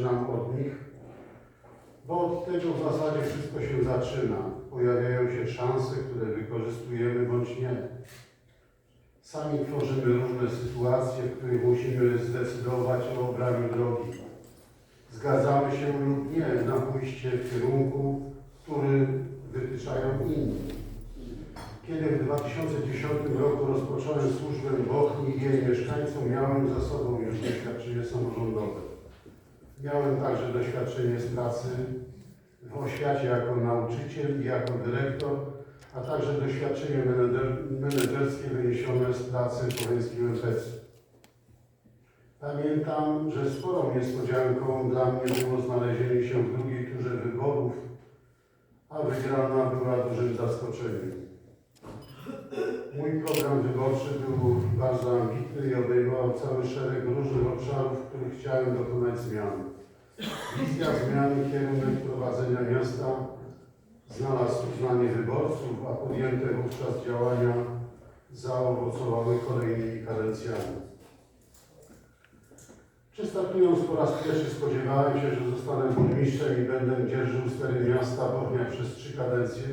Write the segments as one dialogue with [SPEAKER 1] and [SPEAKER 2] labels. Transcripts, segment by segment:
[SPEAKER 1] zaczynam od nich, bo od tego w zasadzie wszystko się zaczyna. Pojawiają się szanse, które wykorzystujemy bądź nie. Sami tworzymy różne sytuacje, w których musimy zdecydować o obraniu drogi. Zgadzamy się lub nie na pójście w kierunku, który wytyczają inni. Kiedy w 2010 roku rozpocząłem służbę w Bochni i jej mieszkańcom, miałem za sobą już doświadczenie samorządowe. Miałem także doświadczenie z pracy w oświacie jako nauczyciel i jako dyrektor, a także doświadczenie menedżer- menedżerskie wyniesione z pracy w Powięskim MPC. Pamiętam, że sporą niespodzianką dla mnie było znalezienie się w drugiej turze wyborów, a wygrana była dużym zaskoczeniem. Mój program wyborczy był bardzo ambitny i obejmował cały szereg różnych obszarów, w których chciałem dokonać zmian. Wizja zmiany, kierunek prowadzenia miasta znalazł uznanie wyborców, a podjęte wówczas działania zaowocowały kolejnymi kadencjami. Czy startując po raz pierwszy spodziewałem się, że zostanę burmistrzem i będę dzierżył stery miasta Bochnia przez trzy kadencje?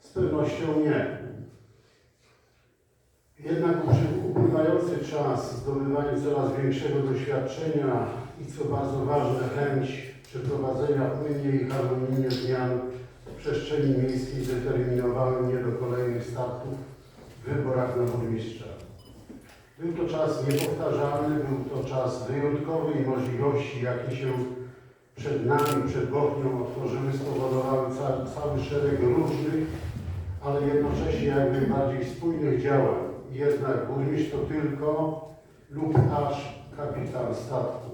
[SPEAKER 1] Z pewnością nie. Jednak upływający czas, zdobywaniu coraz większego doświadczenia i co bardzo ważne, chęć przeprowadzenia płynnie i harmonijnie zmian w przestrzeni miejskiej zdeterminowały mnie do kolejnych startów w wyborach na burmistrza. Był to czas niepowtarzalny, był to czas wyjątkowy i możliwości, jakie się przed nami, przed Bochnią otworzyły, spowodowały ca cały szereg różnych, ale jednocześnie jak najbardziej spójnych działań. Jednak burmistrz to tylko lub aż kapitan statku,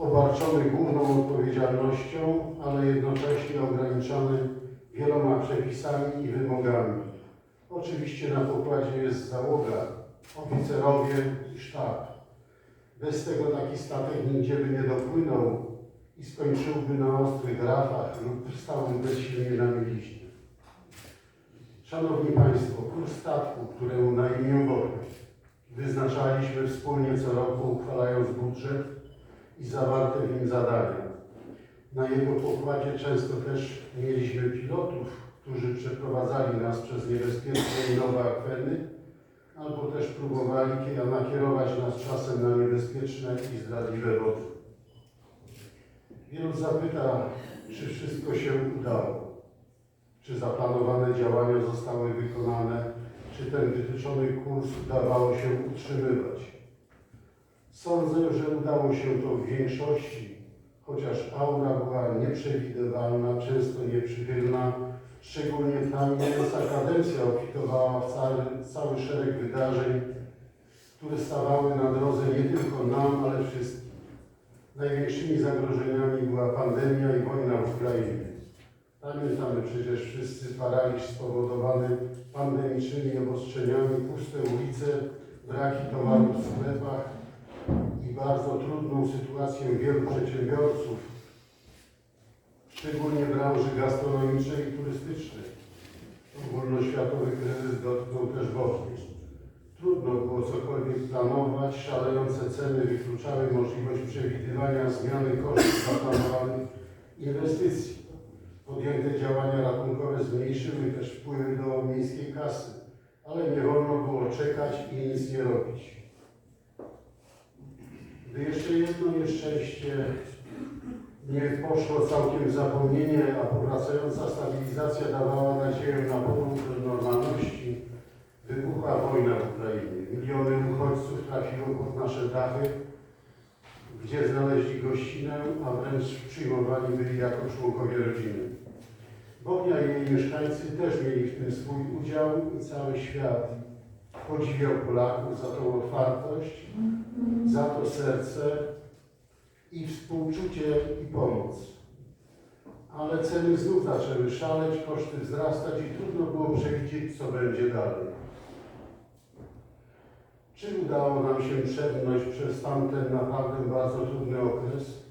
[SPEAKER 1] obarczony główną odpowiedzialnością, ale jednocześnie ograniczony wieloma przepisami i wymogami. Oczywiście na pokładzie jest załoga, oficerowie i sztab. Bez tego taki statek nigdzie by nie dopłynął i skończyłby na ostrych rafach lub stałym bezsilnie na mieliźnie. Szanowni Państwo, kurs statku, któremu na imię Bochnia wyznaczaliśmy wspólnie co roku uchwalając budżet i zawarte w nim zadania. Na jego pokładzie często też mieliśmy pilotów, którzy przeprowadzali nas przez niebezpieczne i nowe akweny, albo też próbowali kie- nakierować nas czasem na niebezpieczne i zdradliwe wody. Wielu zapyta, czy wszystko się udało, czy zaplanowane działania zostały wykonane, czy ten wytyczony kurs udawało się utrzymywać. Sądzę, że udało się to w większości, chociaż aura była nieprzewidywalna, często nieprzychylna, szczególnie ta mijająca kadencja obfitowała w cały, cały szereg wydarzeń, które stawały na drodze nie tylko nam, ale wszystkim. Największymi zagrożeniami była pandemia i wojna w Ukrainie. Pamiętamy przecież wszyscy paraliż spowodowany pandemicznymi obostrzeniami, puste ulice, braki towarów w sklepach bardzo trudną sytuację wielu przedsiębiorców, szczególnie branży gastronomicznej i turystycznej. Ogólnoświatowy kryzys dotknął też Bochni. Trudno było cokolwiek planować, szalejące ceny wykluczały możliwość przewidywania zmiany kosztów zaplanowanych inwestycji. Podjęte działania ratunkowe zmniejszyły też wpływy do miejskiej kasy, ale nie wolno było czekać i nic nie robić. Gdy jeszcze jedno nieszczęście nie poszło całkiem w zapomnienie, a powracająca stabilizacja dawała nadzieję na powrót do normalności, wybuchła wojna w Ukrainie. Miliony uchodźców trafiło pod nasze dachy, gdzie znaleźli gościnę, a wręcz przyjmowani byli jako członkowie rodziny. Bochnia i jej mieszkańcy też mieli w tym swój udział i cały świat podziwiał Polaków za tą otwartość, za to serce i współczucie i pomoc. Ale ceny znów zaczęły szaleć, koszty wzrastać i trudno było przewidzieć, co będzie dalej. Czy udało nam się przebrnąć przez tamten naprawdę bardzo trudny okres?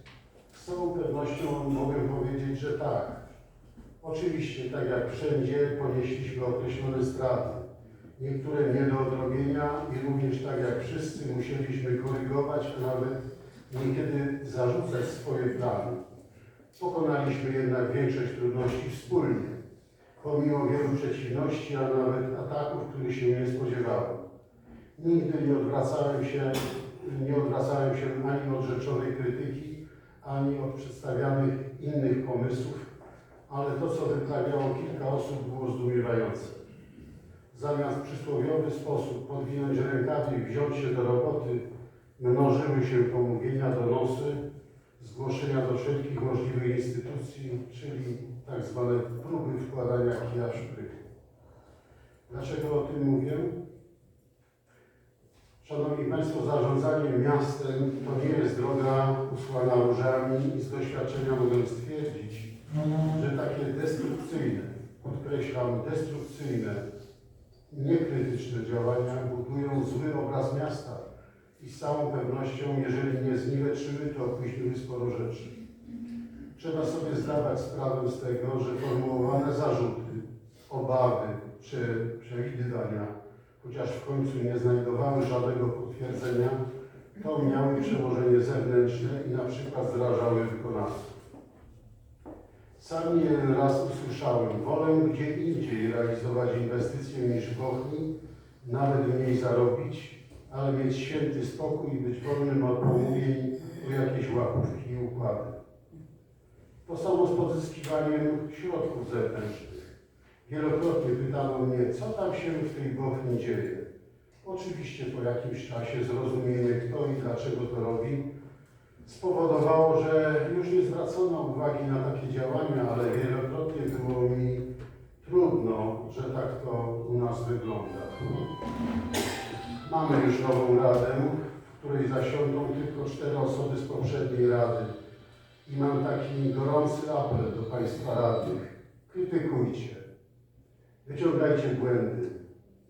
[SPEAKER 1] Z całą pewnością mogę powiedzieć, że tak. Oczywiście, tak jak wszędzie, ponieśliśmy określone straty. Niektóre nie do odrobienia i również tak jak wszyscy musieliśmy korygować, a nawet niekiedy zarzucać swoje plany. Pokonaliśmy jednak większość trudności wspólnie, pomimo wielu przeciwności, a nawet ataków, których się nie spodziewałem. Nigdy nie odwracałem się, nie odwracałem się ani od rzeczowej krytyki, ani od przedstawianych innych pomysłów, ale to, co wyprawiało kilka osób, było zdumiewające. Zamiast w przysłowiowy sposób podwinąć rękawy i wziąć się do roboty, mnożyły się pomówienia, donosy, zgłoszenia do wszelkich możliwych instytucji, czyli tak zwane próby wkładania kija w szprych. Dlaczego o tym mówię? Szanowni Państwo, zarządzanie miastem to nie jest droga usłana różami i z doświadczenia mogę stwierdzić, że takie destrukcyjne, podkreślam, destrukcyjne, niekrytyczne działania budują zły obraz miasta i z całą pewnością, jeżeli nie zniweczyły, to opóźniły sporo rzeczy. Trzeba sobie zdawać sprawę z tego, że formułowane zarzuty, obawy czy przewidywania, chociaż w końcu nie znajdowały żadnego potwierdzenia, to miały przełożenie zewnętrzne i na przykład zrażały wykonawców. Sam jeden raz usłyszałem, wolę gdzie indziej realizować inwestycje niż w Bochni, nawet mniej zarobić, ale mieć święty spokój i być wolnym od pomówień o jakieś łapówki i układy. To samo z pozyskiwaniem środków zewnętrznych. Wielokrotnie pytano mnie, co tam się w tej Bochni dzieje. Oczywiście po jakimś czasie zrozumienie, kto i dlaczego to robi, spowodowało, że już nie zwracono uwagi na takie działania, ale wielokrotnie było mi trudno, że tak to u nas wygląda. Mamy już nową radę, w której zasiądą tylko cztery osoby z poprzedniej rady. I mam taki gorący apel do Państwa radnych. Krytykujcie, wyciągajcie błędy,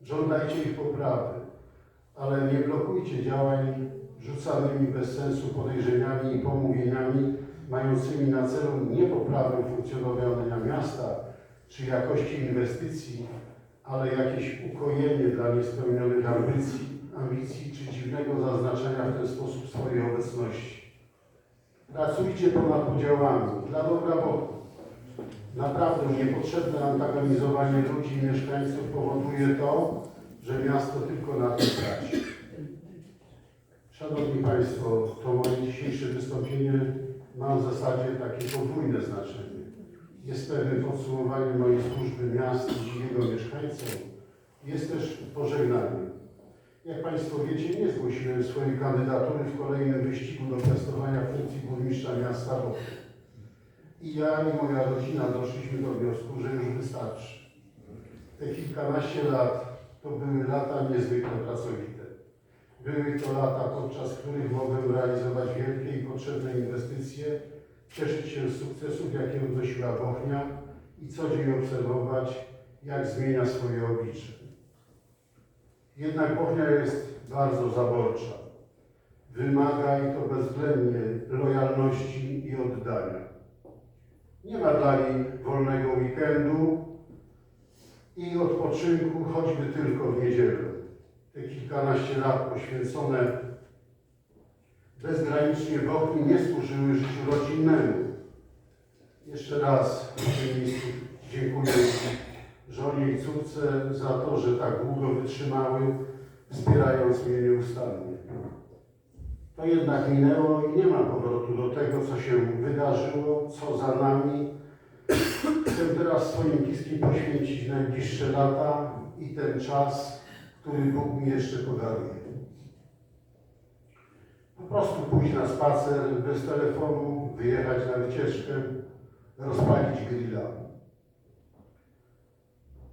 [SPEAKER 1] żądajcie ich poprawy, ale nie blokujcie działań rzucanymi bez sensu podejrzeniami i pomówieniami mającymi na celu nie poprawę funkcjonowania miasta czy jakości inwestycji, ale jakieś ukojenie dla niespełnionych ambicji, ambicji czy dziwnego zaznaczenia w ten sposób swojej obecności. Pracujcie ponad podziałami, dla dobra Bogu. Naprawdę niepotrzebne antagonizowanie ludzi i mieszkańców powoduje to, że miasto tylko na tym traci. Szanowni Państwo, to moje dzisiejsze wystąpienie ma w zasadzie takie podwójne znaczenie. Jest pewnym podsumowaniem mojej służby miastu i jego mieszkańcom. Jest też pożegnaniem. Jak Państwo wiecie, nie zgłosiłem swojej kandydatury w kolejnym wyścigu do piastowania funkcji burmistrza miasta Bochum. I ja i moja rodzina doszliśmy do wniosku, że już wystarczy. Te kilkanaście lat to były lata niezwykle pracowite. Były to lata, podczas których mogłem realizować wielkie i potrzebne inwestycje, cieszyć się z sukcesów, jakie odnosiła Bochnia i co dzień obserwować, jak zmienia swoje oblicze. Jednak Bochnia jest bardzo zaborcza. Wymaga i to bezwzględnie lojalności i oddania. Nie ma dla niej wolnego weekendu i odpoczynku, choćby tylko w niedzielę. Te kilkanaście lat poświęcone bezgranicznie Bochni nie służyły życiu rodzinnemu. Jeszcze raz dziękuję żonie i córce za to, że tak długo wytrzymały, wspierając mnie nieustannie. To jednak minęło i nie ma powrotu do tego, co się wydarzyło, co za nami. Chcę teraz swoim bliskim poświęcić najbliższe lata i ten czas, który Bóg mi jeszcze podaruje. Po prostu pójść na spacer bez telefonu, wyjechać na wycieczkę, rozpalić grilla.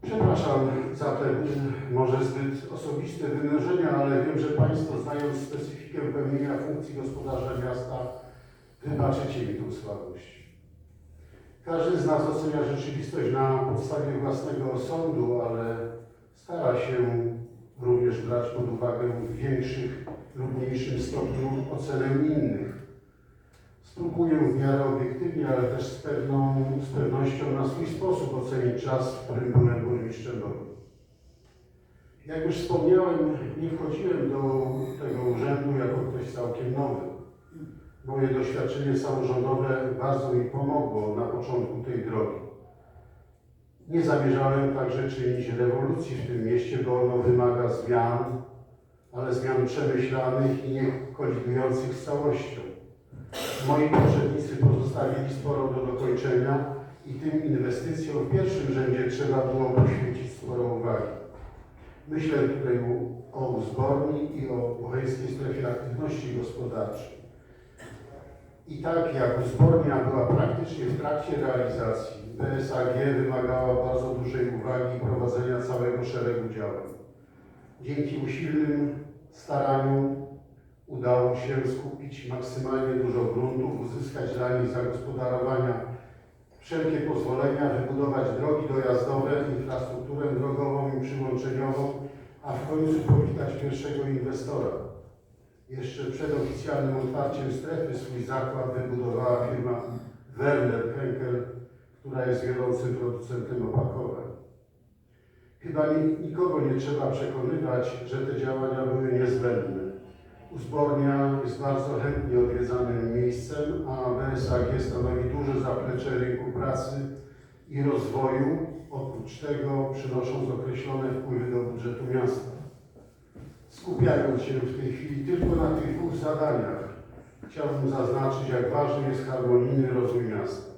[SPEAKER 1] Przepraszam za te może zbyt osobiste wymierzenia, ale wiem, że Państwo znając specyfikę pełnienia funkcji gospodarza miasta, wybaczycie mi tą słabość. Każdy z nas ocenia rzeczywistość na podstawie własnego osądu, ale stara się również brać pod uwagę w większych lub mniejszym stopniu ocenę innych. Spróbuję w miarę obiektywnie, ale też z, pewną, z pewnością na swój sposób ocenić czas, w którym byłem burmistrzem Bogu. Jak już wspomniałem, nie wchodziłem do tego urzędu jako ktoś całkiem nowy. Moje doświadczenie samorządowe bardzo mi pomogło na początku tej drogi. Nie zamierzałem także czynić rewolucji w tym mieście, bo ono wymaga zmian, ale zmian przemyślanych i nie kolidujących z całością. Moi poprzednicy pozostawili sporo do dokończenia i tym inwestycjom w pierwszym rzędzie trzeba było poświęcić sporo uwagi. Myślę tutaj o uzborni i o bocheńskiej strefie aktywności gospodarczej. I tak jak uzbornia była praktycznie w trakcie realizacji, BSAG wymagała bardzo dużej uwagi i prowadzenia całego szeregu działań. Dzięki usilnym staraniom udało się skupić maksymalnie dużo gruntów, uzyskać dla nich zagospodarowania wszelkie pozwolenia, wybudować drogi dojazdowe, infrastrukturę drogową i przyłączeniową, a w końcu powitać pierwszego inwestora. Jeszcze przed oficjalnym otwarciem strefy swój zakład wybudowała firma Werner Henkel, która jest wiodącym producentem opakowań. Chyba ni- nikogo nie trzeba przekonywać, że te działania były niezbędne. Uzbornia jest bardzo chętnie odwiedzanym miejscem, a BSAG stanowi duże zaplecze rynku pracy i rozwoju, oprócz tego przynosząc określone wpływy do budżetu miasta. Skupiając się w tej chwili tylko na tych dwóch zadaniach, chciałbym zaznaczyć, jak ważny jest harmonijny rozwój miasta.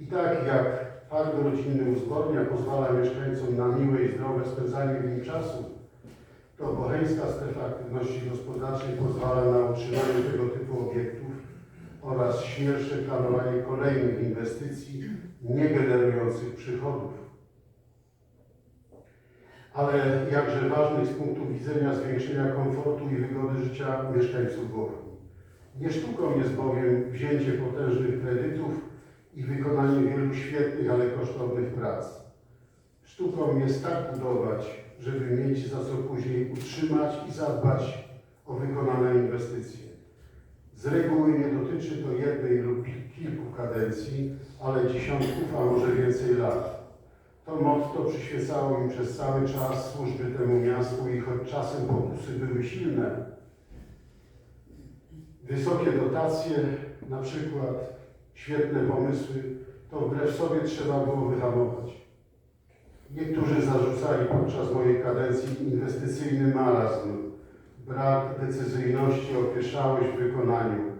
[SPEAKER 1] I tak jak park rodzinny Uzbornia pozwala mieszkańcom na miłe i zdrowe spędzanie w nim czasu, to Bocheńska Strefa Aktywności Gospodarczej pozwala na utrzymanie tego typu obiektów oraz śmielsze planowanie kolejnych inwestycji nie generujących przychodów. Ale jakże ważnych z punktu widzenia zwiększenia komfortu i wygody życia mieszkańców Bochni. Nie sztuką jest bowiem wzięcie potężnych kredytów i wykonanie wielu świetnych, ale kosztownych prac. Sztuką jest tak budować, żeby mieć za co później utrzymać i zadbać o wykonane inwestycje. Z reguły nie dotyczy to jednej lub kilku kadencji, ale dziesiątków, a może więcej lat. To motto przyświecało mi przez cały czas służby temu miastu i choć czasem pokusy były silne, wysokie dotacje, na przykład świetne pomysły, to wbrew sobie trzeba było wyhamować. Niektórzy zarzucali podczas mojej kadencji inwestycyjny marazm, brak decyzyjności, opieszałość w wykonaniu.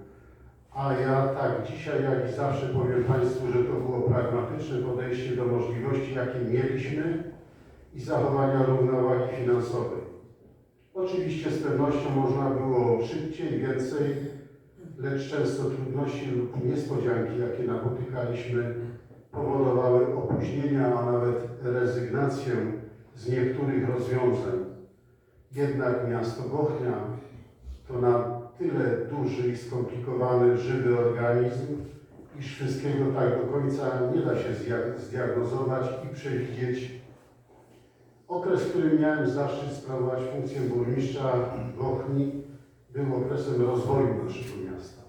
[SPEAKER 1] A ja tak dzisiaj, jak i zawsze powiem Państwu, że to było pragmatyczne podejście do możliwości, jakie mieliśmy i zachowania równowagi finansowej. Oczywiście z pewnością można było szybciej, więcej, lecz często trudności lub niespodzianki, jakie napotykaliśmy, powodowały opóźnienia, a nawet rezygnację z niektórych rozwiązań. Jednak miasto Bochnia to na tyle duży i skomplikowany, żywy organizm, iż wszystkiego tak do końca nie da się zdia- zdiagnozować i przewidzieć. Okres, w którym miałem zaszczyt sprawować funkcję burmistrza Bochni, był okresem rozwoju naszego miasta.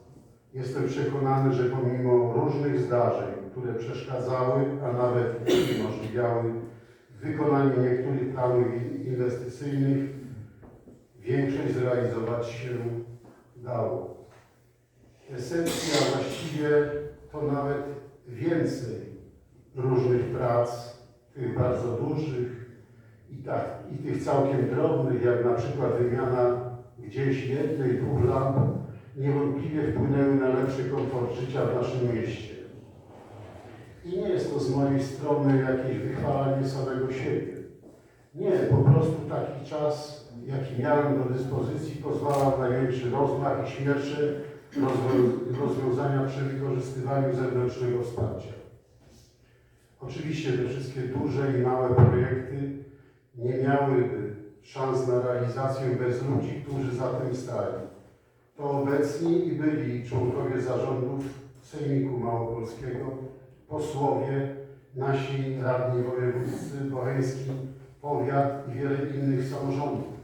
[SPEAKER 1] Jestem przekonany, że pomimo różnych zdarzeń, które przeszkadzały, a nawet uniemożliwiały wykonanie niektórych planów inwestycyjnych, większość zrealizować się dało. Esencja właściwie to nawet więcej różnych prac, tych bardzo dużych i, tak, i tych całkiem drobnych, jak na przykład wymiana gdzieś jednej, dwóch lamp, niewątpliwie wpłynęły na lepszy komfort życia w naszym mieście. I nie jest to z mojej strony jakieś wychwalanie samego siebie. Nie, po prostu taki czas, jaki miałem do dyspozycji, pozwalał na większy rozmach i śmielsze rozwo- rozwiązania przy wykorzystywaniu zewnętrznego wsparcia. Oczywiście te wszystkie duże i małe projekty nie miałyby szans na realizację bez ludzi, którzy za tym stali. To obecni i byli członkowie zarządów Sejmiku Małopolskiego, posłowie, nasi radni wojewódzcy, boheński powiat i wiele innych samorządów.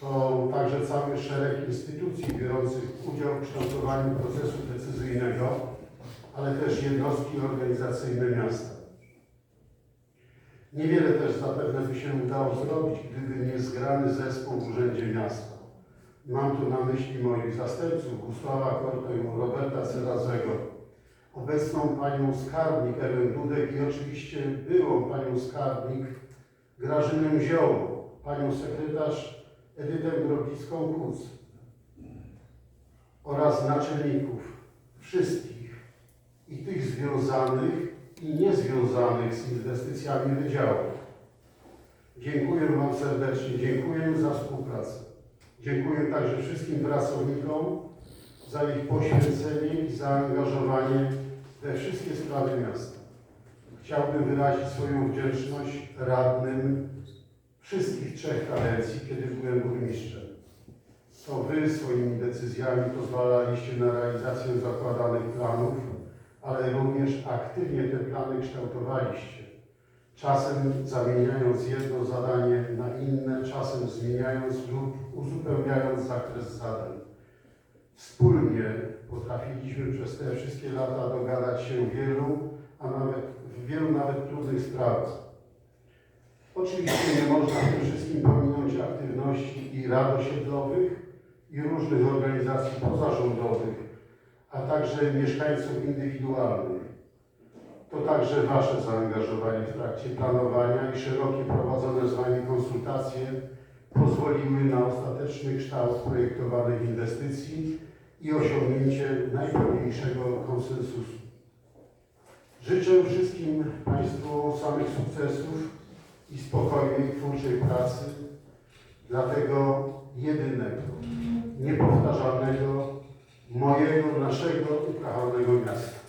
[SPEAKER 1] To także cały szereg instytucji biorących udział w kształtowaniu procesu decyzyjnego, ale też jednostki organizacyjne miasta. Niewiele też zapewne by się udało zrobić, gdyby nie zgrany zespół w Urzędzie Miasta. Mam tu na myśli moich zastępców Gusława Kortę i Roberta Cerazego, obecną panią skarbnik Ewę Dudek i oczywiście byłą panią skarbnik Grażynę Zioło, panią sekretarz Edytę Grobicką-Kuc oraz naczelników wszystkich i tych związanych i niezwiązanych z inwestycjami wydziałów. Dziękuję Wam serdecznie, dziękuję za współpracę. Dziękuję także wszystkim pracownikom za ich poświęcenie i zaangażowanie we wszystkie sprawy miasta. Chciałbym wyrazić swoją wdzięczność radnym wszystkich trzech kadencji, kiedy byłem burmistrzem. To Wy swoimi decyzjami pozwalaliście na realizację zakładanych planów, ale również aktywnie te plany kształtowaliście. Czasem zamieniając jedno zadanie na inne, czasem zmieniając lub uzupełniając zakres zadań. Wspólnie potrafiliśmy przez te wszystkie lata dogadać się wielu, a nawet w wielu nawet trudnych sprawach. Oczywiście nie można w tym wszystkim pominąć aktywności i rad osiedlowych i różnych organizacji pozarządowych, a także mieszkańców indywidualnych. To także Wasze zaangażowanie w trakcie planowania i szerokie prowadzone z Wami konsultacje pozwoliły na ostateczny kształt projektowanych inwestycji i osiągnięcie najpełniejszego konsensusu. Życzę wszystkim Państwu samych sukcesów i spokojnej, twórczej pracy dla tego jedynego, niepowtarzalnego, mojego, naszego ukochanego miasta.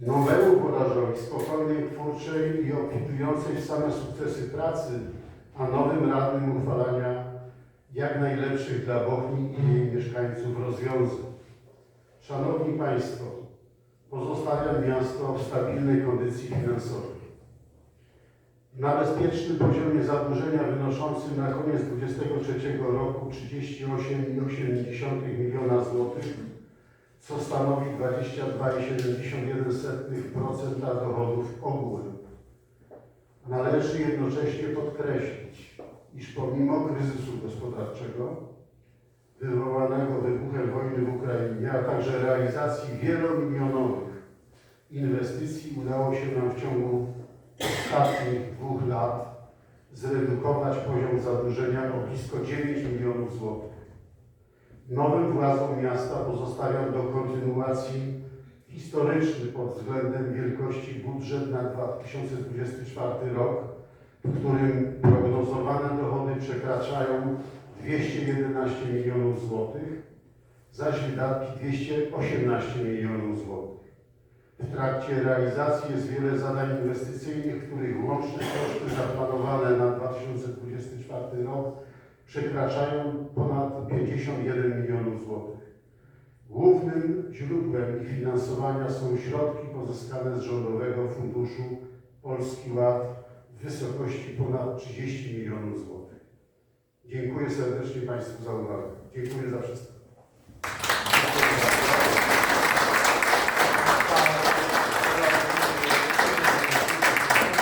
[SPEAKER 1] Nowemu włodarzowi spokojnej, twórczej i obfitującej w same sukcesy pracy, a nowym radnym uchwalania jak najlepszych dla Bochni i jej mieszkańców rozwiązań. Szanowni Państwo, pozostawiam miasto w stabilnej kondycji finansowej. Na bezpiecznym poziomie zadłużenia wynoszącym na koniec 2023 roku 38,8 miliona złotych, co stanowi 22,71% dochodów ogółem. Należy jednocześnie podkreślić, iż pomimo kryzysu gospodarczego wywołanego wybuchem wojny w Ukrainie, a także realizacji wielomilionowych inwestycji udało się nam w ciągu ostatnich dwóch lat zredukować poziom zadłużenia o blisko 9 milionów złotych. Nowym władzom miasta pozostawiam do kontynuacji historyczny pod względem wielkości budżet na 2024 rok, w którym prognozowane dochody przekraczają 211 milionów złotych, zaś wydatki 218 milionów złotych. Trakcie realizacji jest wiele zadań inwestycyjnych, których łączne koszty zaplanowane na 2024 rok przekraczają ponad 51 milionów złotych. Głównym źródłem ich finansowania są środki pozyskane z Rządowego Funduszu Polski Ład w wysokości ponad 30 milionów złotych. Dziękuję serdecznie Państwu za uwagę. Dziękuję za wszystko.